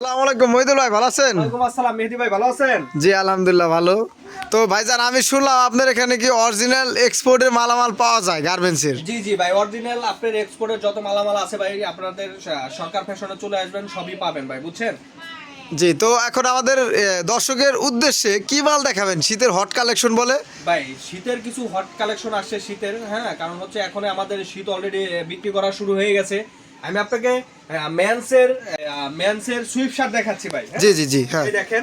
আসসালামু আলাইকুম মহিদুল ভাই ভালো আছেন? আসসালাম মেহেদি ভাই ভালো আছেন? জি আলহামদুলিল্লাহ ভালো। তো ভাইজান আমি শুনলাম আপনার এখানে কি অরিজিনাল এক্সপোর্টের মালামাল পাওয়া যায় গার্মেন্টসের জি জি ভাই অরিজিনাল আপনার এক্সপোর্টের যত মালামাল আছে ভাই আপনাদের সরকার ফ্যাশনে চলে আসবেন সবই পাবেন ভাই বুঝছেন? জি তো এখন আমাদের দর্শকের উদ্দেশ্যে কি মাল দেখাবেন? শীতের হট কালেকশন বলে? ভাই শীতের কিছু হট কালেকশন আসছে শীতের হ্যাঁ কারণ হচ্ছে এখন আমাদের শীত অলরেডি বিক্রি করা শুরু হয়ে গেছে। আমি আপনাকে ম্যানসের ম্যানসের সুইপ শার্ট দেখাচ্ছি ভাই হ্যাঁ? জি জি জি হ্যাঁ। এই দেখেন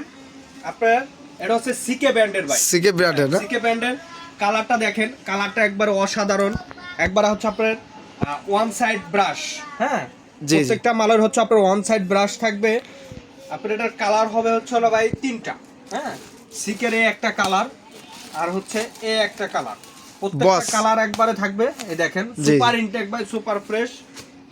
আপনার এটা হচ্ছে সিকে ব্র্যান্ডের ভাই। সিকে ব্র্যান্ডের না সিকে ব্র্যান্ডের কালারটা দেখেন কালারটা একবার অসাধারণ। একবার হচ্ছে আপনার ওয়ান সাইড ব্রাশ হ্যাঁ। প্রত্যেকটা মালের হচ্ছে আপনার ওয়ান সাইড ব্রাশ থাকবে। আপনার এটার কালার হবে হচ্ছে হলো ভাই তিনটা হ্যাঁ? সিকের এ একটা কালার আর হচ্ছে এ একটা কালার প্রত্যেকটা কালার একবারে থাকবে এই দেখেন। Super intake by super fresh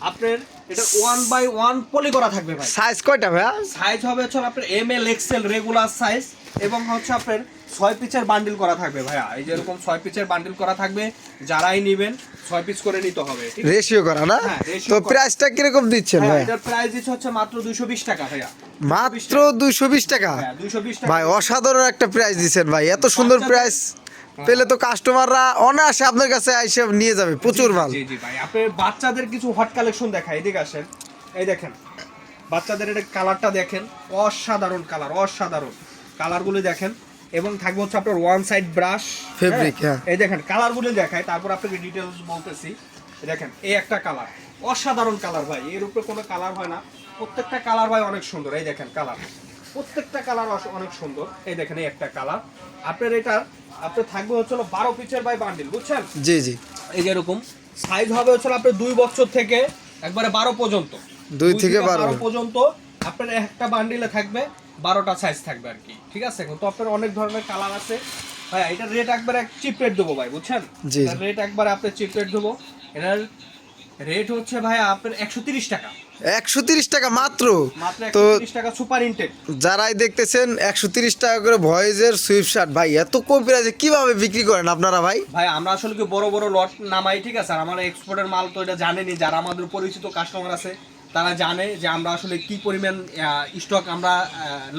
আপনার এটা ওয়ান বাই ওয়ান পলি করা থাকবে ভাই। সাইজ কয়টা ভাইয়া সাইজ হবে হচ্ছে আপনার M L XL regular size এবং হচ্ছে আপনার ছয় পিচের বান্ডিল করা থাকবে ভাইয়া। এই যেরকম ছয় পিচের বান্ডিল করা থাকবে যারাই নেবেন ছয় পিস করে নিতে হবে রেশিও করা না? হ্যাঁ, তো। প্রাইসটা কীরকম দিচ্ছেন হ্যাঁ ভাই? এটার প্রাইস দিচ্ছে হচ্ছে মাত্র দুইশো বিশ টাকা ভাইয়া। মাত্র বিশ টাকা। হ্যাঁ বিশ টাকা। ভাই অসাধারণ একটা প্রাইস দিচ্ছেন ভাই। এত সুন্দর প্রাইস পেলে তো কাস্টমাররা অনায়াসে আপনার কাছে এসে নিয়ে যাবে প্রচুর মাল। জি জি ভাই। আপনি বাচ্চাদের কিছু হট কালেকশন দেখায় এদিকে আসেন। এই দেখেন বাচ্চাদের এটা কালারটা দেখেন অসাধারণ কালার অসাধারণ। কালারগুলো দেখেন এবং থাকবে হচ্ছে আপনার ওয়ান সাইড ব্রাশ হ্যাঁ। এই দেখেন কালারগুলো দেখায় তারপর আপনাকে ডিটেলস বলতেছি। দেখেন এই একটা কালার অসাধারণ কালার ভাই। এর উপরে কোনো কালার হয় না প্রত্যেকটা কালার ভাই অনেক সুন্দর। এই দেখেন কালার প্রত্যেকটা কালার অনেক সুন্দর। এই দেখেন এই একটা কালার আপনার এটা আপনার থাকবে হচ্ছে বারো পিচের বাই বান্ডিল বুঝছেন? জি জি। এই যে এরকম। সাইজ হবে হচ্ছে আপনার দুই বছর থেকে একবারে বারো পর্যন্ত। দুই থেকে বারো। পর্যন্ত আপনার একটা বান্ডিলে থাকবে বারোটা সাইজ থাকবে আর কি। ঠিক আছে? তো আপনার অনেক ধরনের কালার আছে। ভাই এটা রেট একবার এক চিপ রেট দেবো ভাই বুঝছেন। রেট একবার আপনার চিপ রেট দেবো। এটার রেট হচ্ছে ভাই আপনার একশো তিরিশ টাকা। একশো তিরিশ টাকা মাত্র। তো যারাই দেখতেছেন একশো তিরিশ টাকা করে ভয়েজের সুইফট শার্ট ভাই এত কম প্রাইসে কীভাবে বিক্রি করেন আপনারা ভাই? ভাই আমরা আসলে কি বড় বড় লট নামাই ঠিক আছে? আর আমরা এক্সপোর্টের মাল তো এটা জানেনি যারা আমাদের পরিচিত কাস্টমার আছে তারা জানে যে আমরা আসলে কি পরিমাণ স্টক আমরা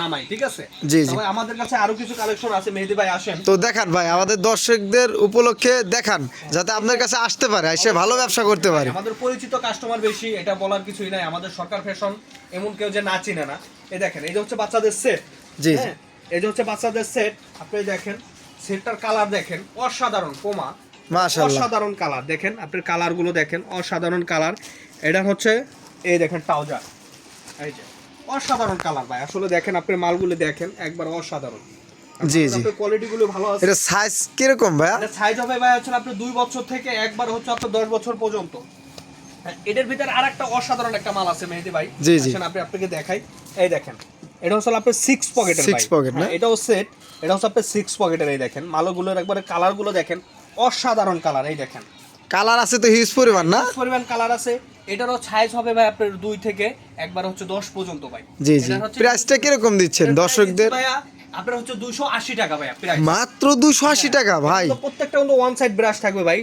নামাই ঠিক আছে? জি, জি। আমাদের কাছে আরও কিছু কালেকশন আছে মেহেদি ভাই আসেন। তো দেখান ভাই আমাদের দর্শকদের উপলক্ষে দেখান যাতে আপনার কাছে আসতে পারে এসে ভালো ব্যবসা করতে পারে। আমাদের পরিচিত কাস্টমার বেশি এটা বলার কিছুই নাই। আমাদের সরকার ফ্যাশন এমন কেউ যে না চিনে না। এই দেখেন এই যে হচ্ছে বাচ্চাদের সেট জি, জি। এই যে হচ্ছে বাচ্চাদের সেট আপনি দেখেন সেটটার কালার দেখেন অসাধারণ কোমা মাশাআল্লাহ। অসাধারণ কালার দেখেন আপনার কালারগুলো দেখেন অসাধারণ কালার এটা হচ্ছে এই দেখেন ট্রাউজার। এই যে অসাধারণ কালার ভাই। আসলে দেখেন আপনার মালগুলো দেখেন একবার অসাধারণ। জি, জি। কোয়ালিটি গুলো ভালো আছে। এটা সাইজ কীরকম ভাইয়া? এটা সাইজ হবে ভাই হচ্ছে আপনার দুই বছর থেকে একবার হচ্ছে আপনার দশ বছর পর্যন্ত। হ্যাঁ, এটার ভিতরে আর একটা অসাধারণ একটা মাল আছে মেহেদি ভাই। জি, জি। আসেন আপনি আপনাকে দেখাই। এই দেখেন এটা হচ্ছে আপনার সিক্স পকেটের Six pocket না? এটাও সেট এটা হচ্ছে আপনার সিক্স পকেটের এই দেখেন। মালগুলোর একবারে কালারগুলো দেখেন অসাধারণ কালার এই দেখেন। কালার আছে তো হিউজ পরিমাণ না? পরিমাণ কালার আছে। এটারও সাইজ হবে ভাই আপনার দুই থেকে একবার হচ্ছে দশ পর্যন্ত ভাই। জি জি। প্রাইসটা কীরকম দিচ্ছেন দর্শকদের? আপনার হচ্ছে দুশো আশি টাকা ভাই প্রাইস মাত্র দুশো আশি টাকা ভাই। প্রত্যেকটা কিন্তু ওয়ান সাইড ব্রাশ থাকবে ভাই।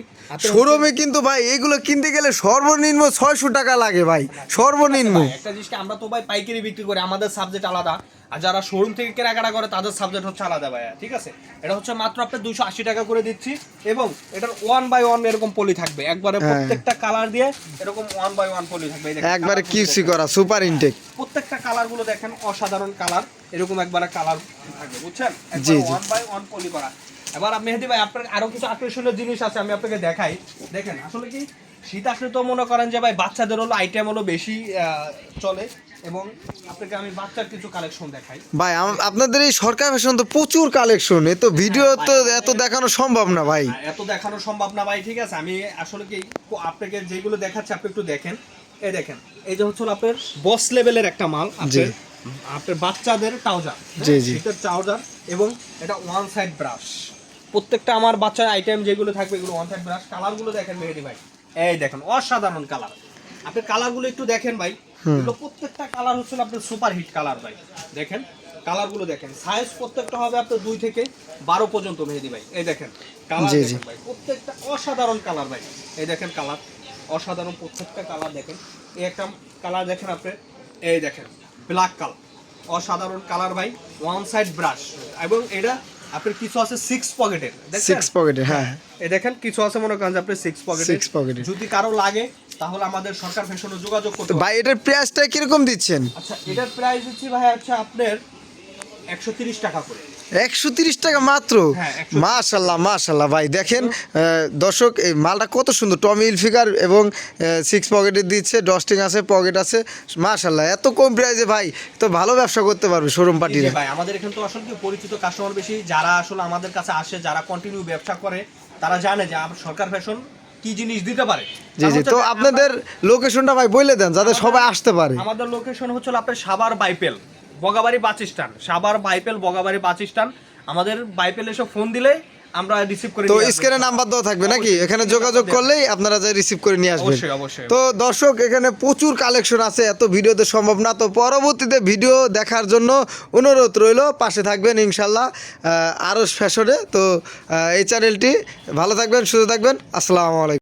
শোরুমে কিন্তু ভাই এগুলো কিনতে গেলে সর্বনিম্ন ছয়শো টাকা লাগে ভাই সর্বনিম্ন। একটা জিনিসকে আমরা তো ভাই পাইকারি বিক্রি করি আমাদের সাবজেক্ট আলাদা। আর যারা শোরুম থেকে কেনাকাটা করে তাদের সাবজেক্ট হচ্ছে আলাদা ভাইয়া ঠিক আছে? এটা হচ্ছে মাত্র আপনার দুশো আশি টাকা করে দিচ্ছি এবং এটার ওয়ান বাই ওয়ান এরকম পলি থাকবে। একবারে হ্যাঁ। প্রত্যেকটা কালার দিয়ে এরকম ওয়ান বাই ওয়ান পলি থাকবে। একবারে কিউসি করা সুপার ইনটেক প্রত্যেকটা কালারগুলো দেখেন অসাধারণ কালার এরকম একবারে কালার থাকবে বুঝছেন? জি, জি। ওয়ান বাই ওয়ান পলি করা। এবার আপনি মেহেদি ভাই আপনার আরও কিছু আকর্ষণীয় জিনিস আছে আমি আপনাকে দেখাই। দেখেন আসলে কি শীত আসলে তো মনে করেন যে ভাই বাচ্চাদের হলো আইটেম হলো বেশি চলে। এবং আপনাকে আমি বাচ্চার কিছু কালেকশন দেখাই। ভাই আপনাদের এই সরকার ফ্যাশন তো প্রচুর কালেকশন এ তো ভিডিও তো এত দেখানো সম্ভব না ভাই। এত দেখানো সম্ভব না ভাই ঠিক আছে? আমি আসলে কি আপনাকে যেগুলো দেখাচ্ছি আপনি একটু দেখেন। এই দেখেন এই যে হচ্ছে আপনার বস লেভেলের একটা মাল আপনার আপনার বাচ্চাদের ট্রাউজার জি, জি। শীতের ট্রাউজার এবং এটা ওয়ান সাইড ব্রাশ প্রত্যেকটা আমার বাচ্চার আইটেম যেগুলো থাকবে এগুলো ওয়ান সাইড ব্রাশ কালারগুলো দেখেন মেহেদি ভাই। এই দেখেন অসাধারণ কালার আপনি কালারগুলো একটু দেখেন ভাই। এগুলো প্রত্যেকটা কালার হচ্ছে আপনার সুপার হিট কালার ভাই। দেখেন কালারগুলো দেখেন। সাইজ প্রত্যেকটা হবে আপনার দুই থেকে বারো পর্যন্ত মেহেদি ভাই। এই দেখেন কালার জি, জি। দেখেন ভাই। প্রত্যেকটা অসাধারণ কালার ভাই। এই দেখেন কালার অসাধারণ প্রত্যেকটা কালার দেখেন। এই একটা কালার দেখেন আপনি। এই দেখেন। ব্ল্যাক কালার অসাধারণ কালার ভাই ওয়ান সাইড ব্রাশ এবং এটা আপনার কিছু আছে সিক্স পকেটের সিক্স পকেটে হ্যাঁ। এ দেখেন কিছু আছে মনে করেন যে আপনি সিক্স পকেটে সিক্স পকেটে যদি কারও লাগে তাহলে আমাদের সরকার ফ্যাশনে যোগাযোগ করতে ভাই এটার প্রাইসটা কীরকম দিচ্ছেন? আচ্ছা এটার প্রাইস হচ্ছে ভাই আচ্ছা আপনার একশো তিরিশ টাকা করে। একশো তিরিশ টাকা মাত্র? হ্যাঁ, 130 মাশাল্লাহ মাশাল্লাহ। ভাই দেখেন দর্শক এই মালটা কত সুন্দর। টমি ফিগার এবং সিক্স পকেটে দিচ্ছে ডস্টিং আছে পকেট আছে। মাশাল্লাহ এত কম প্রাইসে ভাই তো ভালো ব্যবসা করতে পারবে শোরুম পার্টিরা ভাই আমাদের এখানে তো আসলে পরিচিত কাস্টমার বেশি যারা আসলে আমাদের কাছে আসে যারা কন্টিনিউ ব্যবসা করে তারা জানে যে সরকার ফ্যাশন কি জিনিস দিতে পারে। জি জি তো আপনাদের লোকেশনটা ভাই বলে দেন যাতে সবাই আসতে পারে। আমাদের লোকেশন হচ্ছে আপনার সাবার বাইপেল বগাবাড়ি বাস স্ট্যান্ড সাবার বাইপেল বগাবাড়ি বাস স্ট্যান্ড। আমাদের বাইপেল এসে ফোন দিলে আমরা রিসিভ করে তো স্ক্রিনে নাম্বার দেওয়া থাকবে নাকি? এখানে যোগাযোগ করলেই আপনারা রিসিভ করে নিয়ে আসবেন। তো দর্শক এখানে প্রচুর কালেকশন আছে এত ভিডিওতে সম্ভব না। তো পরবর্তীতে ভিডিও দেখার জন্য অনুরোধ রইল পাশে থাকবেন ইনশাল্লাহ আরও ফ্যাশনে। তো এই চ্যানেলটি ভালো থাকবেন সুস্থ থাকবেন। আসসালামু আলাইকুম।